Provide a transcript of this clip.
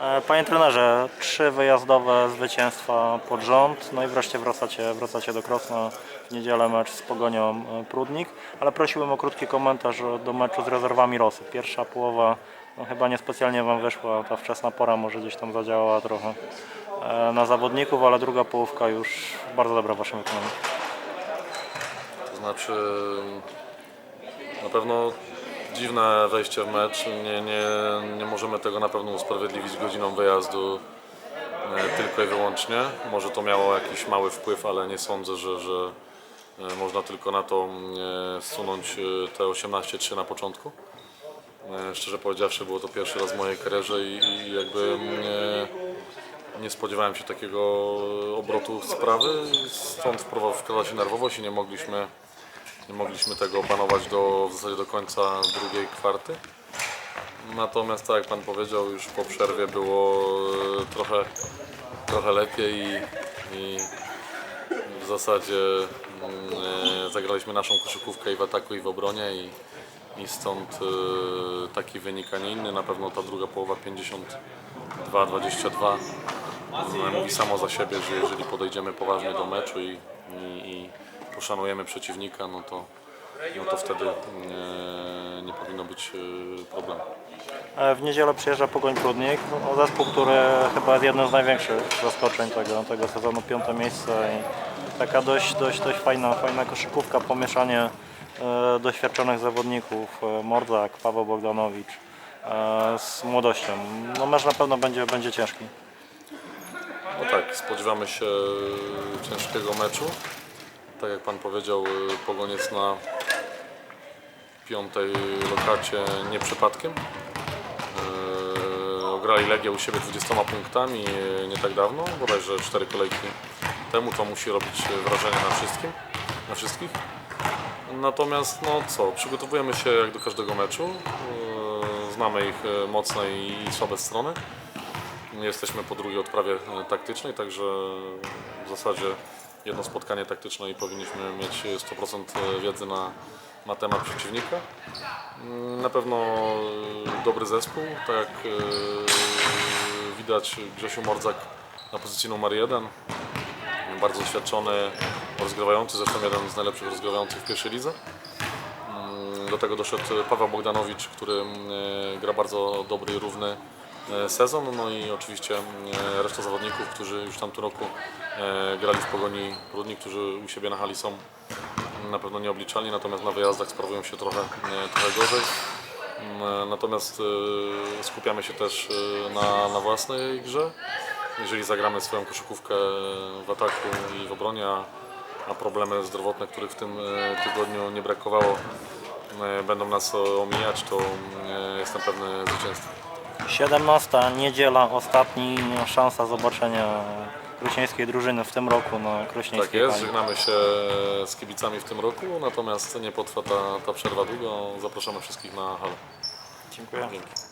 E, Panie trenerze, trzy wyjazdowe zwycięstwa pod rząd, no i wreszcie wracacie, wracacie do Krosna. W niedzielę mecz z Pogonią e, Prudnik, ale prosiłem o krótki komentarz do meczu z rezerwami Rosy. Pierwsza połowa no, chyba niespecjalnie Wam wyszła, ta wczesna pora może gdzieś tam zadziałała trochę e, na zawodników, ale druga połówka już bardzo dobra w Waszym wykonaniu. To znaczy na pewno dziwne wejście w mecz. Nie, nie, nie możemy tego na pewno usprawiedliwić godziną wyjazdu e, tylko i wyłącznie. Może to miało jakiś mały wpływ, ale nie sądzę, że, że e, można tylko na to zsunąć e, te 18-3 na początku. Szczerze powiedziawszy, było to pierwszy raz w mojej karierze i, i jakby nie, nie spodziewałem się takiego obrotu sprawy. Stąd wprowa- wkradła się nerwowość i nie mogliśmy, nie mogliśmy tego opanować do, w zasadzie do końca drugiej kwarty. Natomiast tak jak Pan powiedział, już po przerwie było e, trochę, trochę lepiej i, i w zasadzie mm, e, zagraliśmy naszą koszykówkę i w ataku i w obronie i, i stąd e, taki wynik, a nie inny. Na pewno ta druga połowa 52-22 e, mówi samo za siebie, że jeżeli podejdziemy poważnie do meczu i, i, i poszanujemy przeciwnika, no to, no to wtedy nie, nie powinno być e, problemu. E, W niedzielę przyjeżdża Pogoń Prudnik, no, zespół, który chyba jest jednym z największych zaskoczeń tego, tego sezonu, piąte miejsce i taka dość, dość, dość fajna, fajna koszykówka, pomieszanie e, doświadczonych zawodników, Mordzak, Paweł Bogdanowicz e, z młodością. No mecz na pewno będzie, będzie ciężki. No tak, spodziewamy się ciężkiego meczu. Tak jak Pan powiedział, y, Pogoń jest na piątej lokacie nie przypadkiem. Yy, Ograli Legię u siebie 20 punktami yy, nie tak dawno, bodajże 4 kolejki temu. To musi robić wrażenie na wszystkim, na wszystkich. Natomiast no co, przygotowujemy się jak do każdego meczu. Znamy ich mocne i słabe strony. Jesteśmy po drugiej odprawie taktycznej, także w zasadzie jedno spotkanie taktyczne i powinniśmy mieć 100% wiedzy na, na temat przeciwnika. Mm, Na pewno e, dobry zespół, tak jak e, widać Grzesiu Mordzak na pozycji numer jeden. Bardzo doświadczony rozgrywający, zresztą jeden z najlepszych rozgrywających w pierwszej lidze. Mm, Do tego doszedł Paweł Bogdanowicz, który mm, e, gra bardzo dobry i równy sezon. No i oczywiście e, reszta zawodników, którzy już w tamtym roku e, grali w Pogoni Prudni, którzy u siebie na hali są na pewno nieobliczalni, natomiast na wyjazdach sprawują się trochę, e, trochę gorzej. Mm, Natomiast e, skupiamy się też e, na, na własnej grze. Jeżeli zagramy swoją koszykówkę w ataku i w obronie, a, a problemy zdrowotne, których w tym e, tygodniu nie brakowało, e, będą nas omijać, to e, jestem pewny zwycięstwa. 17 niedziela, ostatni szansa zobaczenia kruśnieńskiej drużyny w tym roku na Tak kruśnieńskiej jest, hali. żegnamy się z kibicami w tym roku, natomiast nie potrwa ta, ta przerwa długo. Zapraszamy wszystkich na halę. Dziękuję. Dzięki.